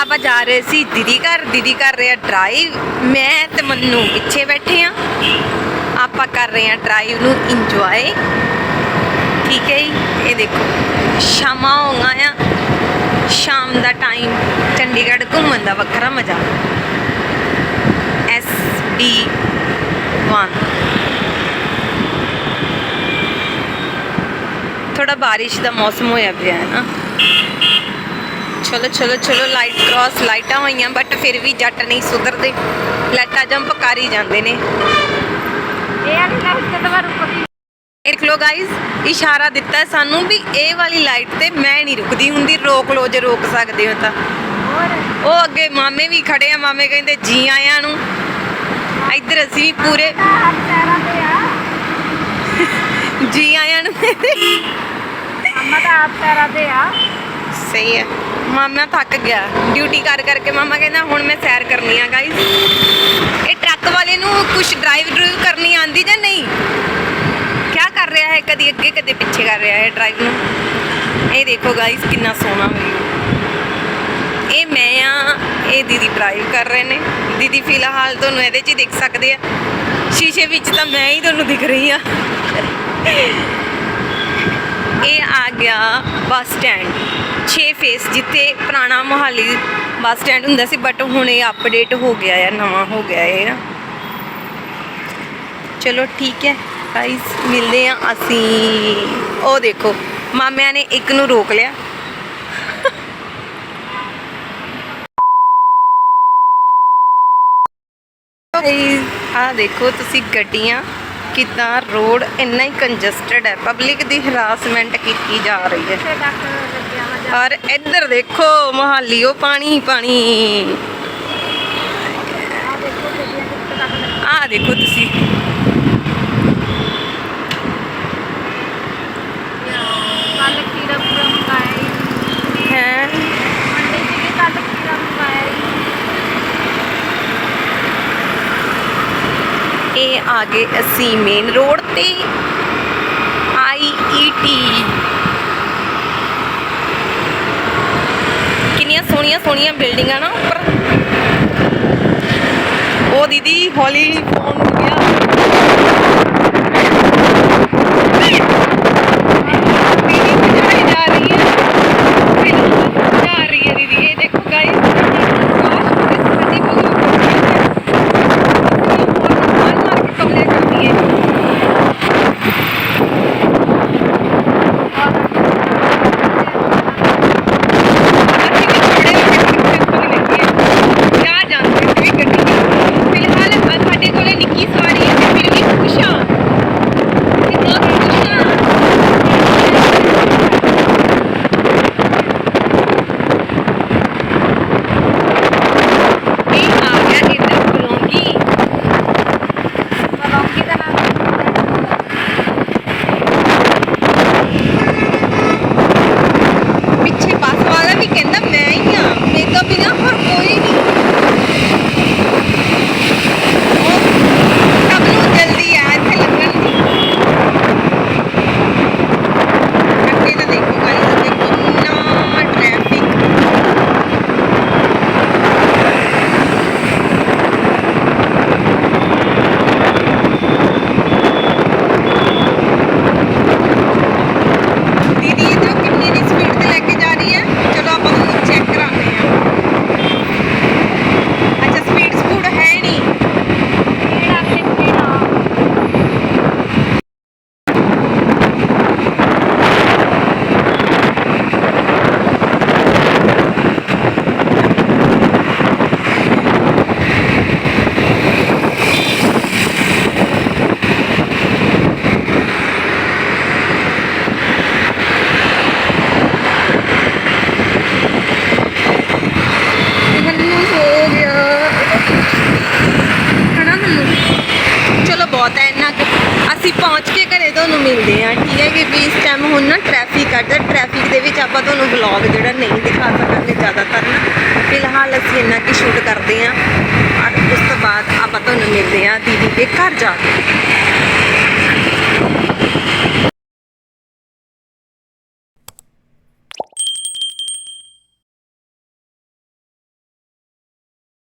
ਆਪਾਂ ਜਾ ਰਹੇ ਸੀ ਦੀਦੀ ਘਰ, ਦੀਦੀ ਕਰ ਰਿਹਾ ਡਰਾਈਵ ਮੈਂ ਤੇ ਮੰਨੂ ਪਿੱਛੇ ਬੈਠੇ ਆ ਆਪਾਂ ਕਰ ਰਹੇ ਹਾਂ ਡਰਾਈਵ ਨੂੰ ਇੰਜੋਏ ਠੀਕ ਹੈ ਜੀ? ਇਹ ਦੇਖੋ, ਸ਼ਾਮਾਂ ਹੋ ਗਈਆਂ ਆ। ਸ਼ਾਮ ਦਾ ਟਾਈਮ ਚੰਡੀਗੜ੍ਹ ਘੁੰਮਣ ਦਾ ਵੱਖਰਾ ਮਜ਼ਾ। ਐਸ ਡੀ 1 ਥੋੜਾ ਬਾਰਿਸ਼ ਦਾ ਮੌਸਮ ਹੋਇਆ ਪਿਆ ਹੈ ਨਾ। ਚਲੋ ਚਲੋ ਚਲੋ ਲਾਈਟ ਕ੍ਰਾਸ ਲਾਈਟਾਂ ਹੋਈਆਂ ਬਟ ਫਿਰ ਵੀ ਜੱਟ ਨਹੀਂ ਸੁਧਰਦੇ। ਲਾਈਟਾਂ ਜੰਪ ਕਰ ਹੀ ਜਾਂਦੇ ਨੇ। ਦੇਖ ਲੋ ਗਾਇਸ ਇਸ਼ਾਰਾ ਦਿੱਤਾ ਸਾਨੂੰ ਵੀ ਇਹ ਵਾਲੀ ਲਾਈਟ ਤੇ ਮੈਂ ਨਹੀਂ ਰੁਕਦੀ ਹੁੰਦੀ ਰੋਕ ਲੋ ਜੇ ਰੋਕ ਸਕਦੇ ਹੋ ਤਾਂ। ਉਹ ਅੱਗੇ ਮਾਮੇ ਵੀ ਖੜੇ ਆ ਮਾਮੇ ਕਹਿੰਦੇ ਜੀ ਆਇਆਂ ਨੂੰ। ਇੱਧਰ ਅਸੀਂ ਵੀ ਪੂਰੇ। ਜੀ ਆਇਆਂ ਨੂੰ। ਅੰਮਾ ਤਾਂ ਹੱਥ ਪੈਰਾਂ ਤੇ ਆ। ਸਹੀ ਹੈ। ਮਾਮਾ ਥੱਕ ਗਿਆ। ਡਿਊਟੀ ਕਰ ਕਰਕੇ ਮਾਮਾ ਕਹਿੰਦਾ ਹੁਣ ਮੈਂ ਸੈਰ ਕਰਨੀ ਆ ਗਾਇਸ ਵਾਲੇ ਨੂੰ ਕੁਝ ਡਰਾਈਵ ਡਰੂਵ ਕਰਨੀ ਆਂਦੀ ਜਾਂ ਨਹੀਂ? ਕੀ ਕਰ ਰਿਹਾ ਹੈ ਕਦੀ ਅੱਗੇ, ਕਦੇ ਪਿੱਛੇ ਕਰ ਰਿਹਾ ਹੈ ਡਰਾਈਵ ਨੂੰ? ਇਹ ਦੇਖੋ ਗਾਇਸ ਕਿੰਨਾ ਸੋਹਣਾ ਵਿਊ ਇਹ ਮੈਂ ਆ, ਇਹ ਦੀਦੀ ਡਰਾਈਵ ਕਰ ਰਹੇ ਨੇ। ਦੀਦੀ ਫਿਲਹਾਲ ਤੁਹਾਨੂੰ ਇਹਦੇ 'ਚ ਹੀ ਦੇਖ ਸਕਦੇ ਆ। ਸ਼ੀਸ਼ੇ ਵਿੱਚ ਤਾਂ ਮੈਂ ਹੀ ਤੁਹਾਨੂੰ ਦਿਖ ਰਹੀ ਆ। ਇਹ ਆ ਗਿਆ ਬੱਸ ਸਟੈਂਡ। 6 ਫੇਸ ਜਿੱਥੇ ਪੁਰਾਣਾ ਮੋਹਾਲੀ ਬੱਸ ਸਟੈਂਡ ਹੁੰਦਾ ਸੀ ਬਟ ਹੁਣ ਇਹ ਅਪਡੇਟ ਹੋ ਗਿਆ ਹੈ ਨਵਾਂ ਹੋ ਗਿਆ ਹੈ ਨਾ ਚਲੋ ਠੀਕ ਹੈ ਗਾਇਸ ਮਿਲਦੇ ਆ ਅਸੀਂ। ਉਹ ਦੇਖੋ, ਮਾਮਿਆਂ ਨੇ ਇੱਕ ਨੂੰ ਰੋਕ ਲਿਆ। ਆ ਦੇਖੋ, ਤੁਸੀਂ ਗੱਡੀਆਂ ਕਿਦਾਂ ਰੋਡ ਇੰਨਾ ਹੀ ਕੰਜਸਟਡ ਹੈ। ਪਬਲਿਕ ਦੀ ਹਰਾਸਮੈਂਟ ਕੀਤੀ ਜਾ ਰਹੀ ਹੈ। ਤੇ ਔਰ ਇੱਧਰ ਦੇਖੋ ਮੋਹਾਲੀ ਉਹ ਪਾਣੀ ਪਾਣੀ। ਆ ਆ ਦੇਖੋ, ਤੁਸੀਂ ਇਹ ਆ ਗਏ ਅਸੀਂ ਮੇਨ ਰੋਡ ਤੇ ਆਈ ਈ ਟੀ ਕਿੰਨੀਆਂ ਸੋਹਣੀਆਂ ਸੋਹਣੀਆਂ ਬਿਲਡਿੰਗਾਂ ਨਾ ਉੱਪਰ। ਉਹ ਦੀਦੀ ਹੌਲੀ ਫੋਨ ਗਿਆ। ਤੁਹਾਨੂੰ ਮਿਲਦੇ ਆ, ਠੀਕ ਹੈ ਕਿਉਂਕਿ ਇਸ ਟਾਈਮ ਹੁਣ ਨਾ ਟ੍ਰੈਫਿਕ ਆ, ਤੇ ਟ੍ਰੈਫਿਕ ਦੇ ਵਿੱਚ ਆਪਾਂ ਤੁਹਾਨੂੰ ਵਲੌਗ ਜਿਹੜਾ ਨਹੀਂ ਦਿਖਾ ਸਕਾਂਗੇ ਜ਼ਿਆਦਾਤਰ ਨਾ। ਫਿਲਹਾਲ ਅਸੀਂ ਇੰਨਾ ਕੀ ਸ਼ੂਟ ਕਰਦੇ ਆ, ਔਰ ਉਸ ਤੋਂ ਬਾਅਦ ਆਪਾਂ ਤੁਹਾਨੂੰ ਮਿਲਦੇ ਆ ਦੀਦੀ ਦੇ ਘਰ ਜਾ ਕੇ।